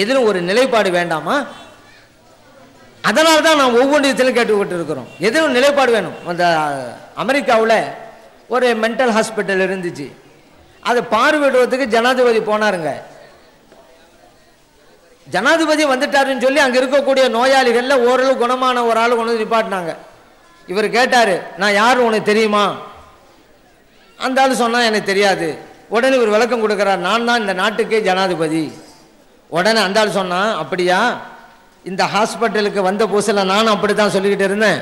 எதிலும் ஒரு நிலைப்பாடு வேண்டாமா? அதனால தான் நான் ஒவ்வொரு விதத்திலும் கேட்டுக்கிட்டு இருக்கிறோம் எதிலும் நிலைப்பாடு வேணும்? அந்த அமெரிக்காவில் ஒரு மென்டல் ஹாஸ்பிட்டல் இருந்துச்சு. அதை பார்வையிடுவதற்கு ஜனாதிபதி போனாருங்க. ஜனாதிபதி வந்துட்டாருன்னு சொல்லி அங்கே இருக்கக்கூடிய நோயாளிகளில் ஓரளவு குணமான ஒரு ஆள் கொண்டு வந்து நிப்பாட்டினாங்க. இவர் கேட்டார் நான் யார்? உனக்கு தெரியுமா? அந்த ஆள் சொன்னால் எனக்கு தெரியாது. உடனே இவர் விளக்கம் கொடுக்குறார் நான் தான் இந்த நாட்டுக்கே ஜனாதிபதி. உடனே அந்தாள் சொன்னான் அப்படியா? இந்த ஹாஸ்பிட்டலுக்கு வந்த புதுசில் நானும் அப்படி தான் சொல்லிக்கிட்டு இருந்தேன்.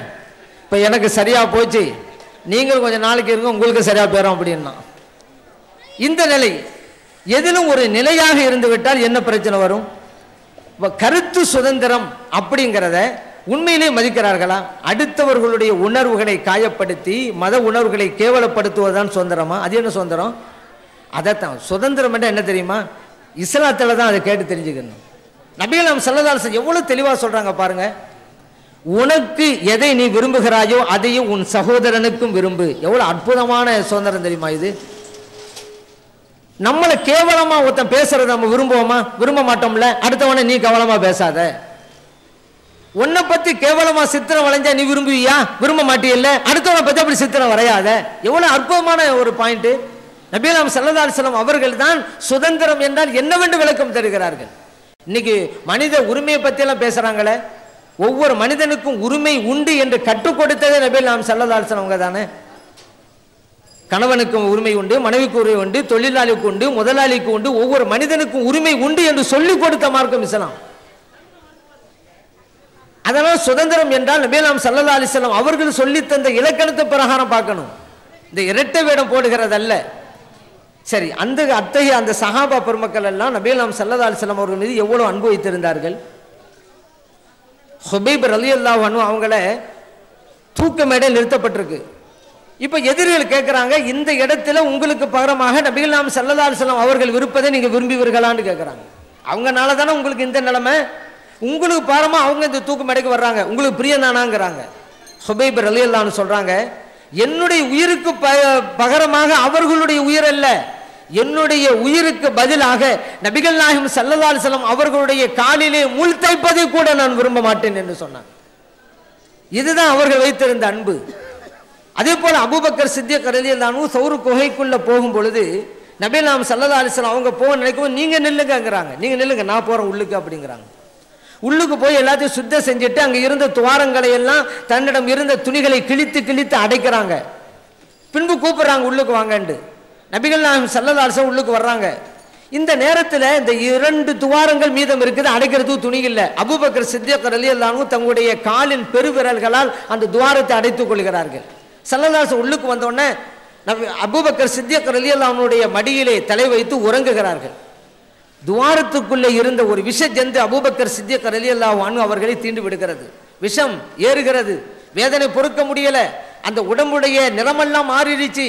இப்போ எனக்கு சரியாக போச்சு. நீங்களும் கொஞ்சம் நாளைக்கு இருக்கும் உங்களுக்கு சரியாக போயிடும் அப்படின்னா இந்த நிலை எதிலும் ஒரு நிலையாக இருந்து விட்டால் என்ன பிரச்சனை வரும்? இப்போ கருத்து சுதந்திரம் அப்படிங்கிறத உண்மையிலே மதிக்கிறார்களா? அடுத்தவர்களுடைய உணர்வுகளை காயப்படுத்தி மத உணர்வுகளை கேவலப்படுத்துவதுதான் சுதந்திரமா? அது என்ன சுதந்திரம்? அதைத்தான். சுதந்திரம் என்ன தெரியுமா? இஸ்லாத்தில் தான் அதை கேட்டு தெரிஞ்சுக்கணும். நபிகள் சல்லதாசன் எவ்வளவு தெளிவாக சொல்றாங்க பாருங்க. உனக்கு எதை நீ விரும்புகிறாயோ அதையும் உன் சகோதரனுக்கும் விரும்பு. எவ்வளவு அற்புதமான சுதந்திரம் தெரியுமா இது? நம்மளை கேவலமா ஒருத்தன் பேசுறத நம்ம விரும்புவோமா? விரும்ப மாட்டோம்ல. அடுத்தவனை நீ கேவலமா பேசாத. உன்னை பத்தி கேவலமா சித்திரம் வளைஞ்சா நீ விரும்புவியா? விரும்ப மாட்டியல்ல. அடுத்தவனை பத்தி அப்படி சித்திரம் வரையாத. எவ்வளவு அற்புதமான ஒரு பாயிண்ட் நபீலாம் சல்லா செல்லம் அவர்கள் தான் சுதந்திரம் என்றால் என்னவென்று விளக்கம் தருகிறார்கள்? இன்னைக்கு மனித உரிமையை பற்றியெல்லாம் பேசுகிறாங்களே ஒவ்வொரு மனிதனுக்கும் உரிமை உண்டு என்று கற்றுக் கொடுத்ததே நபீலாம் சல்லா அவங்க தானே கணவனுக்கும் உரிமை உண்டு மனைவிக்கு உரிமை உண்டு தொழிலாளிக்கு உண்டு முதலாளிக்கு உண்டு ஒவ்வொரு மனிதனுக்கும் உரிமை உண்டு என்று சொல்லிக் கொடுத்த மார்க்கம் இஸ்லாம். அதனால் சுதந்திரம் என்றால் நபீலாம் சல்லல்லா அலிஸ்லாம் அவர்கள் சொல்லி தந்த இலக்கணத்தை பிரகாரம் பார்க்கணும். இந்த இரட்டை வேடம் போடுகிறதல்ல. சரி அந்த அத்தகைய அந்த சஹாபா பெருமக்கள் எல்லாம் நபீலாம் சல்லதா அலிஸ்லாம் அவர்கள் மீது எவ்வளோ அன்பு வைத்திருந்தார்கள்? ஹுபைப் ரலி அல்லாஹ் அவங்கள தூக்க மேடை நிறுத்தப்பட்டிருக்கு. இப்போ எதிரிகள் கேட்குறாங்க இந்த இடத்துல உங்களுக்கு பகரமாக நபிகள் நாம் சல்லல்லா அலிஸ்லாம் அவர்கள் விருப்பதை நீங்கள் விரும்புவீர்களான்னு கேட்குறாங்க அவங்கனால தானே உங்களுக்கு இந்த நிலைமை? உங்களுக்கு பாரமாக அவங்க இந்த தூக்கு மேடைக்கு வர்றாங்க உங்களுக்கு பிரியந்தானாங்கிறாங்க ஹுபைப் ரலி அல்லான்னு சொல்கிறாங்க என்னுடைய உயிருக்கு ப- பகரமாக அவர்களுடைய உயிர் அல்ல. என்னுடைய உயிருக்கு பதிலாக நபிகள் நாயகம் சல்லதால் செல்லம் அவர்களுடைய காலிலே முள் தைப்பதை கூட நான் விரும்ப மாட்டேன் என்று சொன்னாங்க. இதுதான் அவர்கள் வைத்திருந்த அன்பு. அதே போல அபூபக்கர் சித்திய ரலியல்லாஹு சௌரு குகைக்குள்ள போகும் பொழுது நபிலாம் சல்லதா அலிஸ்லாம் அவங்க போக நினைக்கும் நீங்க நில்லுங்கங்கிறாங்க. நீங்க நில்லுங்க நான் போறேன் உள்ளுக்கு அப்படிங்கிறாங்க. உள்ளுக்கு போய் எல்லாத்தையும் சுத்தம் செஞ்சுட்டு அங்கே இருந்த துவாரங்களை எல்லாம் தன்னிடம் இருந்த துணிகளை கிழித்து கிழித்து அடைக்கிறாங்க. பின்பு கூப்பிட்றாங்க உள்ளுக்கு வாங்கண்டு நபிகள் நாயகம் சல்லல்லா உள்ளுக்கு வர்றாங்க. இந்த நேரத்தில் இந்த இரண்டு துவாரங்கள் மீதம் இருக்குது அடைக்கிறதுக்கு துணி இல்லை. அபூபக்கர் அலி அல்லாமும் தங்களுடைய காலின் பெருவிரல்களால் அந்த துவாரத்தை அடைத்துக் கொள்கிறார்கள். சல்லல்லாஹு உள்ளுக்கு வந்தோடனே அபுபக்கர் சித்தியக்கர் அலி சித்தியக் மடியிலே தலை வைத்து உறங்குகிறார்கள். துவாரத்துக்குள்ளே இருந்த ஒரு விஷ ஜந்து அபூபக்கர் சித்தியக்கர் அலி அல்லாஹானு அவர்களை தீண்டு விடுகிறது. விஷம் ஏறுகிறது. வேதனை பொறுக்க முடியல. அந்த உடம்புடைய நிறமெல்லாம் மாறிடுச்சு.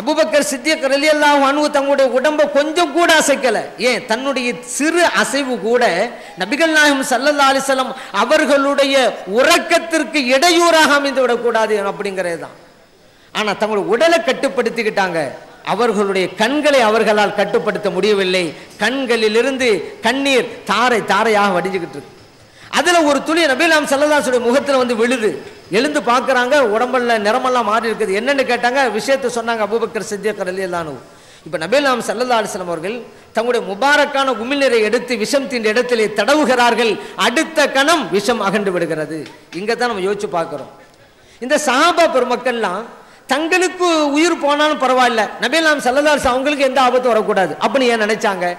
அபுபக்கர் சித்தியக்கர் அலி அல்லாஹானு தங்களுடைய உடம்பை கொஞ்சம் கூட அசைக்கல. ஏன்? தன்னுடைய சிறு அசைவு கூட நபிகள் நாயகம் சல்லல்லா அலிசல்லாம் அவர்களுடைய உறக்கத்திற்கு இடையூறாக அமைந்து விடக்கூடாது அப்படிங்கிறது தான் ஆனால் தங்களுடைய உடலை கட்டுப்படுத்திக்கிட்டாங்க. அவர்களுடைய கண்களை அவர்களால் கட்டுப்படுத்த முடியவில்லை. கண்களிலிருந்து கண்ணீர் தாரை தாரையாக வடிஞ்சுக்கிட்டு இருக்கு. ஒரு துளி நபீலாம் சல்லதாசுடைய முகத்தில் வந்து விழுது. எழுந்து பார்க்குறாங்க உடம்புல நிறமெல்லாம் மாறி இருக்குது. என்னென்னு கேட்டாங்க விஷயத்தை சொன்னாங்க அபூபக்கர் சித்தியக்கர் அலியல்லானு இப்போ நபீலாம் சல்லல்லா அலிஸ்லாம் அவர்கள் தங்களுடைய முபாரக்கான உமிழ்நீரை எடுத்து விஷம் தீண்ட இடத்திலே தடவுகிறார்கள். அடுத்த கணம் விஷம் அகன்று விடுகிறது. இங்கே தான் நம்ம யோசிச்சு பார்க்குறோம். இந்த சாபா பெருமக்கள்லாம் தங்களுக்கு உயிர் போனாலும் பரவாயில்ல. நபீலாம் சல்லல்லாஸ் அவங்களுக்கு எந்த ஆபத்தும் வரக்கூடாது. அப்படின்னு ஏன் நினைச்சாங்க?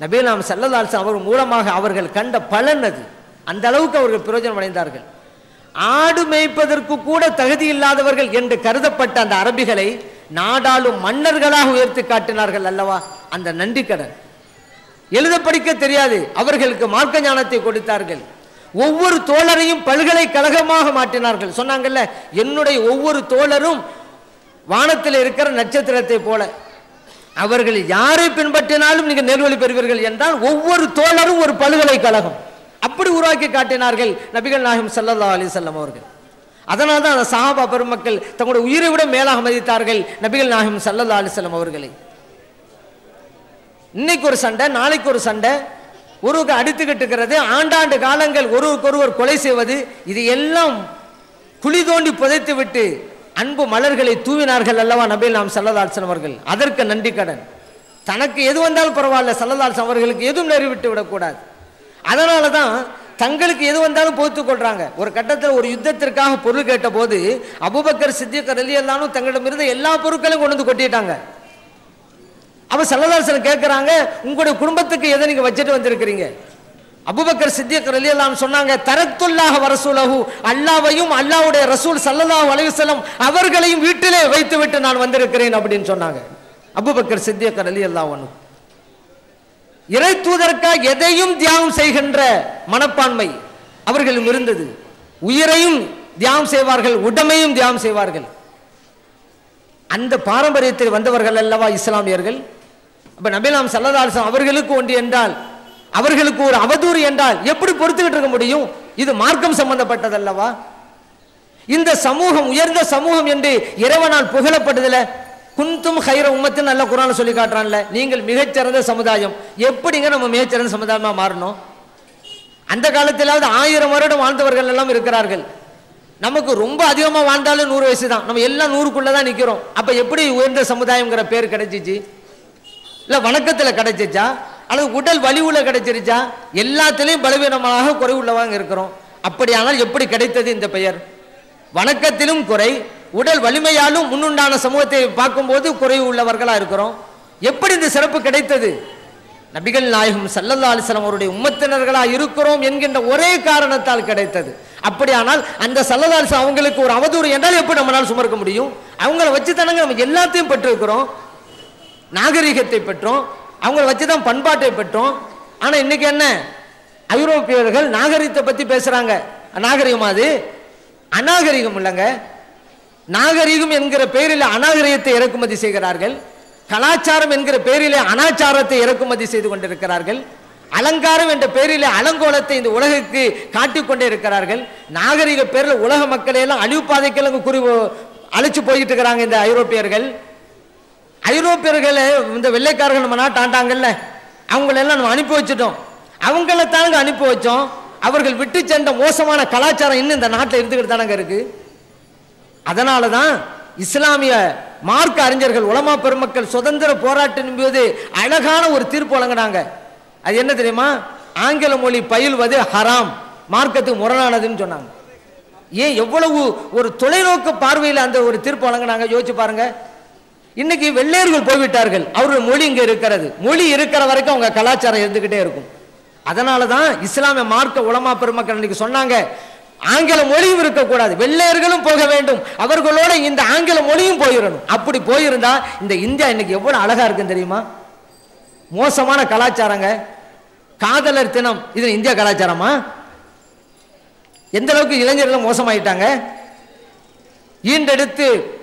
நபீலாம் சல்லல்லாஸ் அவர் மூலமாக அவர்கள் கண்ட பலன் அது. அந்த அளவுக்கு அவர்கள் பிரயோஜனம் அடைந்தார்கள். ஆடு மேய்ப்பதற்கு கூட தகுதி இல்லாதவர்கள் என்று கருதப்பட்ட அந்த அரபிகளை நாடாளும் மன்னர்களாக உயர்த்தி காட்டினார்கள் அல்லவா? அந்த நன்றி கடன் எழுத படிக்க தெரியாது. அவர்களுக்கு மார்க்க ஞானத்தை கொடுத்தார்கள். ஒவ்வொரு தோழரையும் பல்கலைக்கழகமாக மாற்றினார்கள். சொன்னாங்கல்ல என்னுடைய ஒவ்வொரு தோழரும் வானத்தில் இருக்கிற நட்சத்திரத்தை போல. அவர்கள் யாரை பின்பற்றினாலும் நீங்கள் நேர்வழி பெறுவீர்கள் என்றால் ஒவ்வொரு தோழரும் ஒரு பல்கலைக்கழகம் அப்படி உருவாக்கி காட்டினார்கள் நபிகள் நாயகம் சல்லா அலி செல்லம் அவர்கள். அதனால தான் அந்த சஹாபா பெருமக்கள் தங்களுடைய உயிரை விட மேலாக மதித்தார்கள் நபிகள் நாயகம் ஸல்லல்லாஹு அலி வஸல்லம் அவர்களை. இன்னைக்கு ஒரு சண்டை நாளைக்கு ஒரு சண்டை. ஒருவருக்கு அடித்துக்கிட்டு இருக்கிறது. ஆண்டாண்டு காலங்கள் ஒருவருக்கொருவர் கொலை செய்வது. இது எல்லாம் குழி தோண்டி புதைத்து விட்டு அன்பு மலர்களை தூவினார்கள் அல்லவா நபில் நாம் சல்லதால்சன் அவர்கள்? அதற்கு நன்றி கடன். தனக்கு எது வந்தாலும் பரவாயில்ல சல்லதால்சன் அவர்களுக்கு எதுவும் நெறிவிட்டு விடக்கூடாது. அதனால தான் தங்களுக்கு எது வந்தாலும் பொறுத்து கொள்றாங்க. ஒரு கட்டத்தில் ஒரு யுத்தத்திற்காக பொருள் கேட்ட போது அபுபக்கர் சித்திகர் அலி எல்லாரும் தங்களிடமிருந்து எல்லா பொருட்களையும் கொண்டு வந்து கொட்டிட்டாங்க. அப்ப சல்லதாசன் கேட்கிறாங்க உங்களுடைய குடும்பத்துக்கு எதை நீங்க வச்சுட்டு வந்திருக்கிறீங்க? அபுபக்கர் சித்திக் ரலியல்லாஹு சொன்னாங்க தரத்துல்லாக வரசூலகு அல்லாவையும் அல்லாஹ்வுடைய ரசூல் சல்லல்லாஹ் அலைஹி அவர்களையும் வீட்டிலே வைத்து விட்டு நான் வந்திருக்கிறேன் அப்படின்னு சொன்னாங்க. அபுபக்கர் சித்திக் அலி அல்லாவனும் இறை தூதருக்காக எதையும் தியாகம் செய்கின்ற மனப்பான்மை அவர்களும் இருந்தது. உயிரையும் தியாகம் செய்வார்கள் உடமையும் தியாகம் செய்வார்கள். அந்த பாரம்பரியத்தில் வந்தவர்கள் அல்லவா இஸ்லாமியர்கள்? அப்ப நபிலாம் சல்லதாசம் அவர்களுக்கு ஒன்று என்றால் அவர்களுக்கு ஒரு அவதூறு என்றால் எப்படி பொறுத்துக்கிட்டு இருக்க முடியும்? இது மார்க்கம் சம்பந்தப்பட்டதல்லவா? இந்த சமூகம் உயர்ந்த சமூகம் என்று இறைவனால் புகழப்பட்டதில்ல குந்தும் ஹைர உம்மத்தின் நல்ல குரான் சொல்லி காட்டுறான்ல நீங்கள் மிகச்சிறந்த சமுதாயம். எப்படிங்க நம்ம மிகச்சிறந்த சமுதாயமா மாறணும்? அந்த காலத்திலாவது ஆயிரம் வருடம் வாழ்ந்தவர்கள் எல்லாம் இருக்கிறார்கள். நமக்கு ரொம்ப அதிகமாக வாழ்ந்தாலும் நூறு வயசு தான் நம்ம எல்லாம் நூறுக்குள்ளே தான் நிற்கிறோம் அப்போ எப்படி உயர்ந்த சமுதாயம்ங்கிற பேர் கிடைச்சிச்சு? இல்லை வணக்கத்தில் கிடைச்சிச்சா? அல்லது உடல் வலிவுல கிடைச்சிருச்சா? எல்லாத்திலையும் பலவீனமாக குறைவுள்ளவாங்க இருக்கிறோம். அப்படியானால் எப்படி கிடைத்தது இந்த பெயர்? வணக்கத்திலும் குறை உடல் வலிமையாலும் முன்னுண்டான சமூகத்தை பார்க்கும்போது குறைவு உள்ளவர்களாக இருக்கிறோம். எப்படி இந்த சிறப்பு கிடைத்தது? நபிகள் நாயகம் சல்லல்லா அலிஸ்லாம் அவருடைய உம்மத்தினர்களாக இருக்கிறோம் என்கின்ற ஒரே காரணத்தால் கிடைத்தது. அப்படியானால் அந்த சல்லல்லா அலிஸ்லாம் அவங்களுக்கு ஒரு அவதூறு என்றால் எப்படி நம்மளால் சுமர்க்க முடியும்? அவங்கள வச்சு தானங்க நம்ம எல்லாத்தையும் பெற்றிருக்கிறோம். நாகரிகத்தை பெற்றோம். அவங்கள வச்சு தான் பண்பாட்டை பெற்றோம். ஆனால் இன்னைக்கு என்ன? ஐரோப்பியர்கள் நாகரிகத்தை பற்றி பேசுகிறாங்க நாகரிகம் அது. அநாகரிகம் இல்லைங்க. நாகரிகம் என்கிற பெயரில் அநாகரிகத்தை இறக்குமதி செய்கிறார்கள். கலாச்சாரம் என்கிற பெயரிலே அனாச்சாரத்தை இறக்குமதி செய்து கொண்டிருக்கிறார்கள். அலங்காரம் என்ற பெயரிலே அலங்கோலத்தை இந்த உலகுக்கு காட்டிக்கொண்டே இருக்கிறார்கள். நாகரிக பேரில் உலக மக்களை எல்லாம் அழிவு பாதைக்கெல்லாம் குறி அழைச்சு போயிட்டு இருக்கிறாங்க இந்த ஐரோப்பியர்கள். ஐரோப்பியர்களை இந்த வெள்ளைக்காரர்கள் நம்ம நாட்டாண்டாங்கல்ல அவங்களெல்லாம் நம்ம அனுப்பி வச்சுட்டோம். அவங்கள தாங்க அனுப்பி வச்சோம். அவர்கள் விட்டு சென்ற மோசமான கலாச்சாரம் இன்னும் இந்த நாட்டில் இருந்துக்கிட்டு தானங்க இருக்கு? அதனால தான் இஸ்லாமிய மார்க்க அறிஞர்கள் உலமா பெருமக்கள் சுதந்திர போராட்டம் போது அழகான ஒரு தீர்ப்பு வழங்கினாங்க. அது என்ன தெரியுமா? ஆங்கில மொழி பயில்வது ஹராம் மார்க்கத்துக்கு முரணானதுன்னு சொன்னாங்க. ஏன் எவ்வளவு ஒரு தொலைநோக்கு பார்வையில் அந்த ஒரு தீர்ப்பு வழங்கினாங்க? யோசிச்சு பாருங்க. இன்னைக்கு வெள்ளையர்கள் போய்விட்டார்கள். அவருடைய மொழி இங்க இருக்கிறது. மொழி இருக்கிற வரைக்கும் அவங்க கலாச்சாரம் இருந்துகிட்டே இருக்கும். அதனால தான் இஸ்லாமிய மார்க்க உலமா பெருமக்கள் இன்னைக்கு சொன்னாங்க ஆங்கில மொழியும் இருக்கக்கூடாது. வெள்ளையர்களும் போக வேண்டும். அவர்களோட இந்த ஆங்கில மொழியும் போயிடணும். அப்படி போயிருந்தா இந்த இந்தியா இன்னைக்கு எவ்வளவு அழகா இருக்குன்னு தெரியுமா? மோசமான கலாச்சாரங்க. காதலர் தினம். இது இந்தியா கலாச்சாரமா? எந்த அளவுக்கு இளைஞர்கள் மோசமாயிட்டாங்க? ஈண்டெடுத்து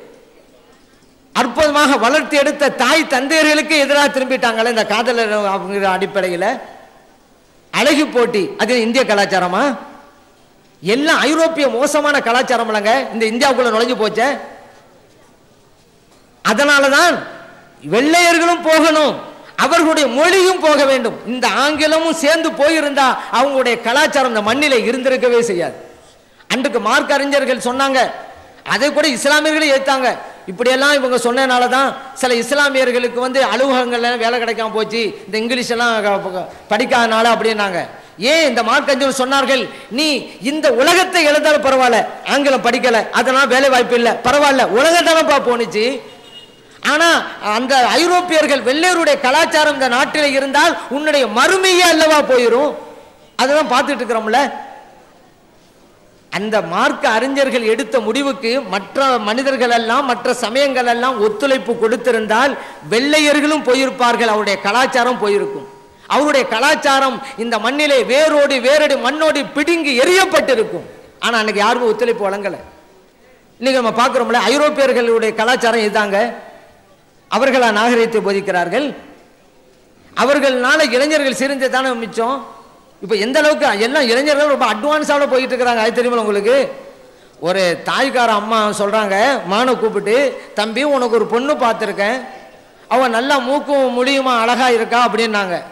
அற்புதமாக வளர்த்தி எடுத்த தாய் தந்தையர்களுக்கு எதிராக திரும்பிட்டாங்களே இந்த காதலர் அப்படிங்கிற அடிப்படையில். அழகு போட்டி அது இந்திய கலாச்சாரமா? எல்லாம் ஐரோப்பிய மோசமான கலாச்சாரம் இல்லைங்க. இந்த இந்தியாவுக்குள்ள நுழைஞ்சு போச்சே. அதனால தான் வெள்ளையர்களும் போகணும் அவர்களுடைய மொழியும் போக வேண்டும். இந்த ஆங்கிலமும் சேர்ந்து போயிருந்தா அவங்களுடைய கலாச்சாரம் இந்த மண்ணில இருந்திருக்கவே செய்யாது. அன்றைக்கு மார்க் அறிஞர்கள் சொன்னாங்க அதை கூட இஸ்லாமியர்களே ஏத்தாங்க. இப்படியெல்லாம் இவங்க சொன்னனால தான் சில இஸ்லாமியர்களுக்கு வந்து அலுவலகங்கள்ல வேலை கிடைக்காம போச்சு. இந்த இங்கிலீஷ் எல்லாம் படிக்காதனால அப்படின்னாங்க. ஏன் இந்த மார்க்கஞ்சூர் சொன்னார்கள்? நீ இந்த உலகத்தை எழுதாலும் பரவாயில்ல ஆங்கிலம் படிக்கலை அதனால் வேலை வாய்ப்பு இல்லை. பரவாயில்ல உலகத்தானப்பா போணுச்சு. ஆனா அந்த ஐரோப்பியர்கள் வெள்ளையருடைய கலாச்சாரம் இந்த நாட்டில் இருந்தால் உன்னுடைய மறுமையே அல்லவா போயிடும் அதெல்லாம் பார்த்துட்டு இருக்கிறோம்ல. அந்த மார்க்க அறிஞர்கள் எடுத்த முடிவுக்கு மற்ற மனிதர்கள் எல்லாம் மற்ற சமயங்கள் எல்லாம் ஒத்துழைப்பு கொடுத்திருந்தால் வெள்ளையர்களும் போயிருப்பார்கள் அவருடைய கலாச்சாரம் போயிருக்கும். அவருடைய கலாச்சாரம் இந்த மண்ணிலே வேரோடு வேரடி மண்ணோடு பிடுங்கி எரியப்பட்டிருக்கும் ஆனா அன்னைக்கு யாருமே ஒத்துழைப்பு வழங்கல. இன்னைக்கு நம்ம பார்க்கிறோம்ல ஐரோப்பியர்களுடைய கலாச்சாரம் இதுதாங்க. அவர்களா நாகரிகத்தை போதிக்கிறார்கள். அவர்கள்னால இளைஞர்கள் சிரிஞ்சதான மிச்சம்? இப்போ எந்த அளவுக்கு எல்லாம் இளைஞர்கள் ரொம்ப அட்வான்ஸாக போயிட்டு இருக்கிறாங்க அது தெரியுமா உங்களுக்கு? ஒரு தாய்க்கார அம்மா சொல்கிறாங்க மானை கூப்பிட்டு தம்பி உனக்கு ஒரு பொண்ணு பார்த்துருக்கேன். அவன் நல்லா மூக்கும் முடியுமா அழகாக இருக்கா? அப்படின்னாங்க.